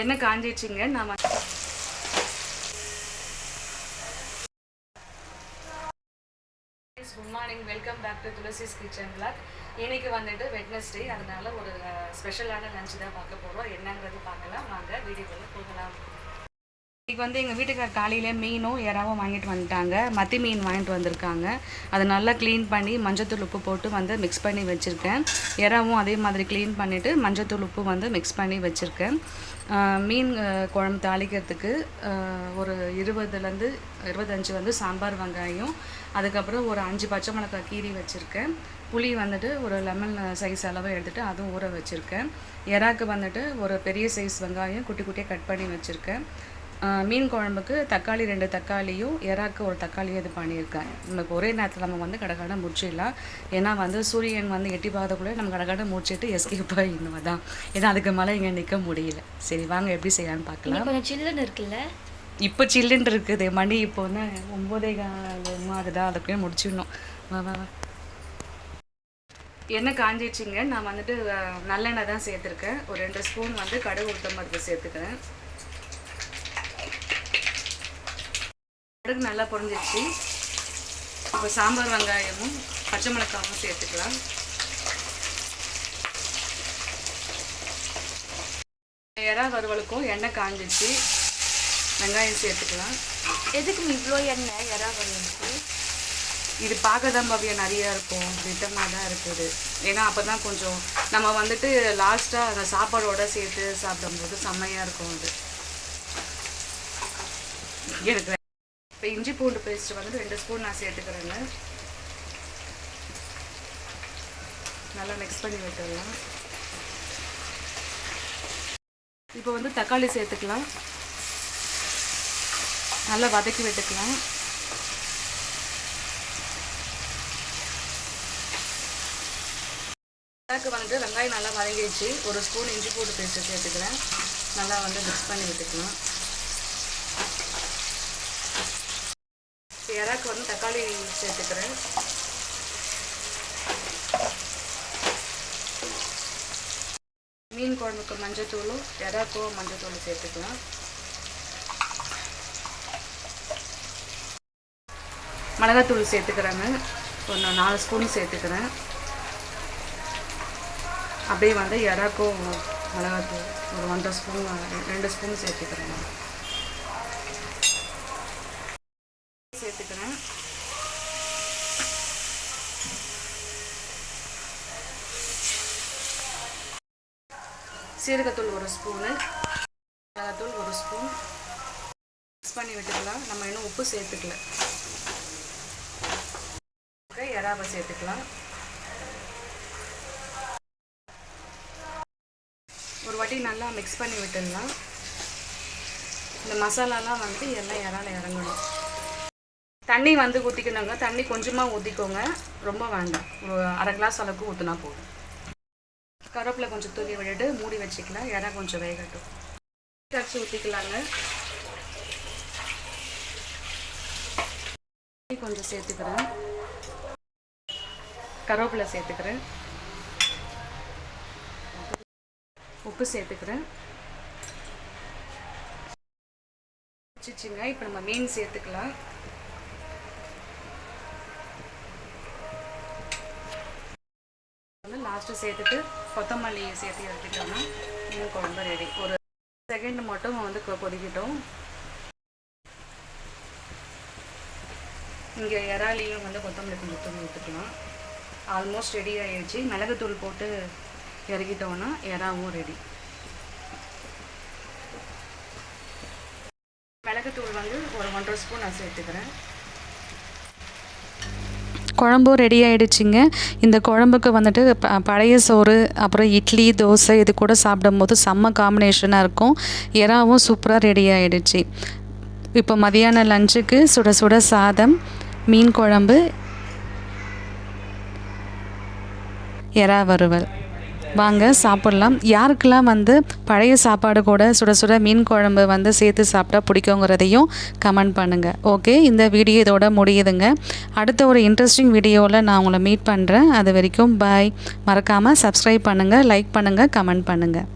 என்ன காஞ்சிடுச்சிங்க நான் good morning welcome back to Thulasi's kitchen blog இன்னைக்கு வந்துட்டு வெட்னஸ்டே அதனால ஒரு ஸ்பெஷலான லஞ்ச் தான் பார்க்க போகிறோம் என்னங்கிறது பார்க்கலாம். வாங்க வீடியோக்குள்ளே போகலாம். இன்னைக்கு வந்து எங்கள் வீட்டுக்கார் காலையிலே மீனும் இறாவும் வாங்கிட்டு வந்துட்டாங்க. மத்தி மீன் வாங்கிட்டு வந்திருக்காங்க. அதை நல்லா க்ளீன் பண்ணி மஞ்சத்தூள் உப்பு போட்டு வந்து மிக்ஸ் பண்ணி வச்சுருக்கேன். இறாவும் அதே மாதிரி க்ளீன் பண்ணிவிட்டு மஞ்சத்தூள் உப்பு வந்து மிக்ஸ் பண்ணி வச்சுருக்கேன். மீன் குழம்பு தாளிக்கிறதுக்கு ஒரு இருபதுலேருந்து இருபத்தஞ்சி வந்து சாம்பார் வெங்காயம். அதுக்கப்புறம் ஒரு அஞ்சு பச்சை மிளகாய் கீரி வச்சுருக்கேன். புளி வந்துட்டு ஒரு லெமன் சைஸ் அளவு எடுத்துகிட்டு அதுவும் ஊற வச்சுருக்கேன். எறாக்கு வந்துட்டு ஒரு பெரிய சைஸ் வெங்காயம் குட்டி குட்டியாக கட் பண்ணி வச்சுருக்கேன். மீன் குழம்புக்கு தக்காளி ரெண்டு தக்காளியும் எறாக்கு ஒரு தக்காளியும் இது பண்ணியிருக்கேன் நமக்கு ஒரே நேரத்தில் நம்ம வந்து கடகடை முடிச்சிடலாம். ஏன்னா வந்து சூரியன் வந்து எட்டி பார்க்கக்குள்ளே நம்ம கடகடை முடிச்சிட்டு எஸ்கேப் ஆகிடணும் தான் ஏன்னா அதுக்கு மேலே இங்கே நிற்க முடியல. சரி வாங்க எப்படி செய்யலாம்னு பார்க்கலாம். கொஞ்சம் சில்லுன்னு இருக்குல்ல? இப்போ சில்லுன்னு இருக்குது. மணி இப்போ வந்து ஒம்போதே காலம் ஆகுதா? அதுக்குள்ளே முடிச்சிடணும். வா வா எண்ணெய் காஞ்சிடுச்சிங்க நான் வந்துட்டு நல்லெண்ணெய் தான் சேர்த்துருக்கேன். ஒரு ரெண்டு ஸ்பூன் வந்து கடுகு உளுத்தம் பருப்பு சேர்த்துக்கிறேன். கடுகு நல்லா பொரிஞ்சிடுச்சு இப்போ சாம்பார் வெங்காயமும் பச்சை மிளகாவும் சேர்த்துக்கலாம். எறா வறுவலுக்கும் எண்ணெய் காஞ்சிச்சு வெங்காயம் சேர்த்துக்கலாம். எதுக்கு இவ்வளோ எண்ணெய் எறா பண்ணுறது இது பார்க்க தான் பவ்யா நிறையா இருக்கும். திட்டமாக தான் இருக்குது. ஏன்னா அப்போ தான் கொஞ்சம் நம்ம வந்துட்டு லாஸ்ட்டாக அந்த சாப்பாடோட சேர்த்து சாப்பிடும்போது செம்மையாக இருக்கும் அது. எனக்கு இப்போ இஞ்சி பூண்டு பேஸ்ட் வந்து ரெண்டு ஸ்பூன் நான் சேர்த்துக்கிறேங்க. நல்லா மிக்ஸ் பண்ணி விட்டுடலாம். இப்போ வந்து தக்காளி சேர்த்துக்கலாம். நல்லா வதக்கி விட்டுக்கலாம். எனக்கு வந்துட்டு வெங்காயம் நல்லா வதங்கிடுச்சு. ஒரு ஸ்பூன் இஞ்சி பூண்டு பேஸ்ட்டு சேர்த்துக்கிறேன். நல்லா வந்து மிக்ஸ் பண்ணி விட்டுக்கலாம். இறாக்கு வந்து தக்காளி சேர்த்துக்கிறேன். மீன் குழம்புக்கு மஞ்சத்தூளும் இறாக்கும் மஞ்சத்தூளும் சேர்த்துக்கலாம். மிளகாத்தூள் சேர்த்துக்கிறேங்க. ஒரு நான் நாலு ஸ்பூன் சேர்த்துக்கிறேன். அப்படியே வந்து இறாக்கும் மிளகாத்தூள் ஒரு ஒன்றரை ஸ்பூன் ரெண்டு ஸ்பூன் சேர்த்துக்கிறேங்க. சேர்த்துக்கிறேன் சீரகத்தூள் ஒரு ஸ்பூனு மிளகாத்தூள் ஒரு ஸ்பூன் மிக்ஸ் பண்ணி விட்டுக்கலாம். நம்ம இன்னும் உப்பு சேர்த்துக்கல. இறாவை சேர்த்துக்கலாம். ஒரு வாட்டி நல்லா மிக்ஸ் பண்ணி விட்டுடலாம். இந்த மசாலாலாம் வந்து எல்லாம் இறால இறங்கணும். தண்ணி வந்து ஊற்றிக்கணுங்க தண்ணி கொஞ்சமாக ஊற்றிக்கோங்க ரொம்ப வேண்டாம். ஒரு அரை கிளாஸ் அளவுக்கு ஊற்றினா போதும். கருவேப்பிலை கொஞ்சம் தூக்கி விட்டுட்டு மூடி வச்சுக்கலாம். இடம் கொஞ்சம் வேகட்டும். கரைச்சி ஊற்றிக்கலாங்க கொஞ்சம் சேர்த்துக்கிறேன். கருவேப்பிலை சேர்த்துக்கிறேன். உப்பு சேர்த்துக்கிறேன். வச்சுச்சுங்க. இப்போ நம்ம மீன் சேர்த்துக்கலாம். சேர்த்துட்டு கொத்தமல்லியை சேர்த்து இறக்கிட்டோம்னா மீன் குழம்பு ரெடி ஒரு செகண்ட் மட்டும் வந்து கொ- இங்கே இறாலியும் வந்து கொத்தமல்லி கொஞ்சம் தூவி ஊற்றுக்கலாம் ஆல்மோஸ்ட் ரெடி ஆகிடுச்சு மிளகுத்தூள் போட்டு இறக்கிட்டோம்னா இறாவும் ரெடி மிளகுத்தூள் வந்து ஒரு ஒன்றரை ஸ்பூன் நான் சேர்த்துக்கிறேன். குழம்பும் ரெடி ஆகிடுச்சிங்க இந்த குழம்புக்கு வந்துட்டு ப- பழைய சோறு அப்புறம் இட்லி தோசை இது கூட சாப்பிடும்போது செம்ம காம்பினேஷனாக இருக்கும். எறாவும் சூப்பராக ரெடி ஆகிடுச்சி இப்போ மதியான லஞ்சுக்கு சுட சுட சாதம் மீன் குழம்பு எறா வறுவல். வாங்க சாப்பிட்லாம். யாருக்கெல்லாம் வந்து பழைய சாப்பாடு கூட சுட சுட மீன் குழம்பு வந்து சேர்த்து சாப்பிட்டா பிடிக்குங்கிறதையும் கமெண்ட் பண்ணுங்கள் ஓகே இந்த வீடியோ இதோட முடியுதுங்க. அடுத்த ஒரு இன்ட்ரெஸ்டிங் வீடியோவில் நான் உங்களை மீட் பண்ணுறேன் அது வரைக்கும் பாய் மறக்காமல் சப்ஸ்கிரைப் பண்ணுங்கள் லைக் பண்ணுங்கள் கமெண்ட் பண்ணுங்கள்